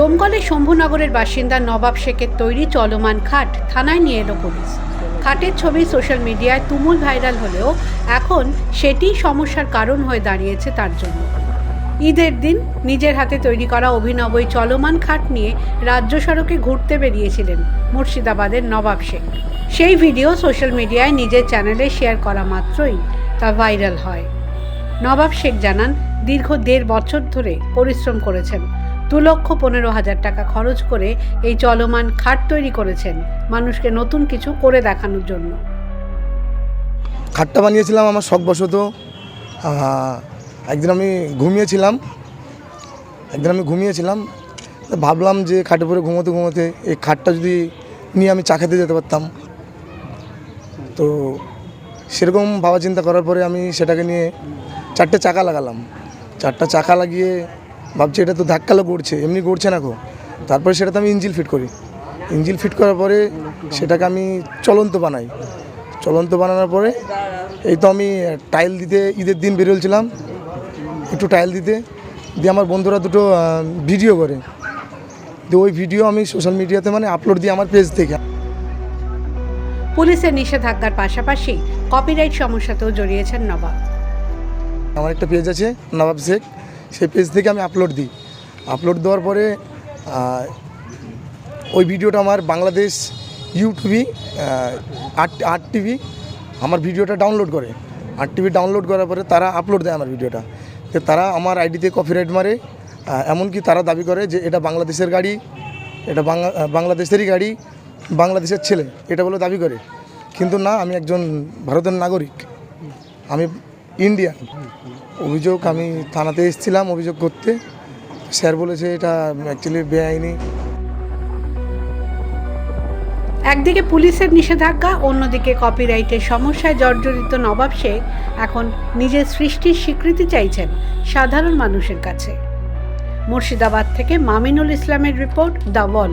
ডোমকলের শম্ভুনগরের বাসিন্দা নবাব শেখের তৈরি চলমান খাট থানায় নিয়ে এলো পুলিশ। খাটের ছবি সোশ্যাল মিডিয়ায় তুমুল ভাইরাল হলেও এখন সেটিই সমস্যার কারণ হয়ে দাঁড়িয়েছে তার জন্য। ঈদের দিন নিজের হাতে তৈরি করা অভিনব এই চলমান খাট নিয়ে রাজ্য সড়কে ঘুরতে বেরিয়েছিলেন মুর্শিদাবাদের নবাব শেখ। সেই ভিডিও সোশ্যাল মিডিয়ায় নিজের চ্যানেলে শেয়ার করা মাত্রই তা ভাইরাল হয়। নবাব শেখ জানান, দীর্ঘ দেড় বছর ধরে পরিশ্রম করেছেন। দু লক্ষ পনেরো হাজার টাকা খরচ করে এই চলমান খাট তৈরি করেছেন মানুষকে নতুন কিছু করে দেখানোর জন্য। খাটটা বানিয়েছিলাম আমার শখবশত। একদিন আমি ঘুমিয়েছিলাম, একদিন আমি ঘুমিয়েছিলাম ভাবলাম যে খাটে পরে ঘুমোতে ঘুমোতে এই খাটটা যদি নিয়ে আমি চা খেতে যেতে পারতাম। তো সেরকম ভাবা চিন্তা করার পরে আমি সেটাকে নিয়ে চারটে চাকা লাগালাম। চারটা চাকা লাগিয়ে ভাবছি এটা তো ধাক্কালো গড়ছে এমনি গড়ছে না গো। তারপরে সেটাতে আমি ইঞ্জিল ফিট করি। ইঞ্জিল ফিট করার পরে সেটাকে আমি চলন্ত বানাই। চলন্ত বানানোর পরে এই তো আমি টাইল দিতে ঈদের দিন বেরোলছিলাম। একটু টাইল দিতে দিয়ে আমার বন্ধুরা দুটো ভিডিও করে। দিয়ে ওই ভিডিও আমি সোশ্যাল মিডিয়াতে মানে আপলোড দিই আমার পেজ থেকে। পুলিশের নিষেধাজ্ঞার পাশাপাশি কপিরাইট সমস্যাতেও জড়িয়েছেন নবাব। আমার একটা পেজ আছে নবাব শেখ। সেই পেজ থেকে আমি আপলোড দিই। আপলোড দেওয়ার পরে ওই ভিডিওটা আমার বাংলাদেশ ইউটিভি আট আট টিভি আমার ভিডিওটা ডাউনলোড করে। আট টিভি ডাউনলোড করার পরে তারা আপলোড দেয় আমার ভিডিওটা তো তারা আমার আইডিতে কপিরাইট মারে এমনকি তারা দাবি করে যে এটা বাংলাদেশের গাড়ি, এটা বাংলা, বাংলাদেশেরই গাড়ি, বাংলাদেশের ছেলে, এটা বলে দাবি করে। কিন্তু না, আমি একজন ভারতের নাগরিক। আমি ইন্ডিয়ান অভিযোগ, আমি থানাতে এসেছিলাম অভিযোগ করতে। স্যার বলেছে এটা অ্যাকচুয়ালি বেআইনি। একদিকে পুলিশের নিষেধাজ্ঞা, অন্যদিকে কপিরাইটের সমস্যায় জর্জরিত নবাব শেখ এখন নিজের সৃষ্টির স্বীকৃতি চাইছেন সাধারণ মানুষের কাছে। মুর্শিদাবাদ থেকে মামিনুল ইসলামের রিপোর্ট দ্য ওয়াল।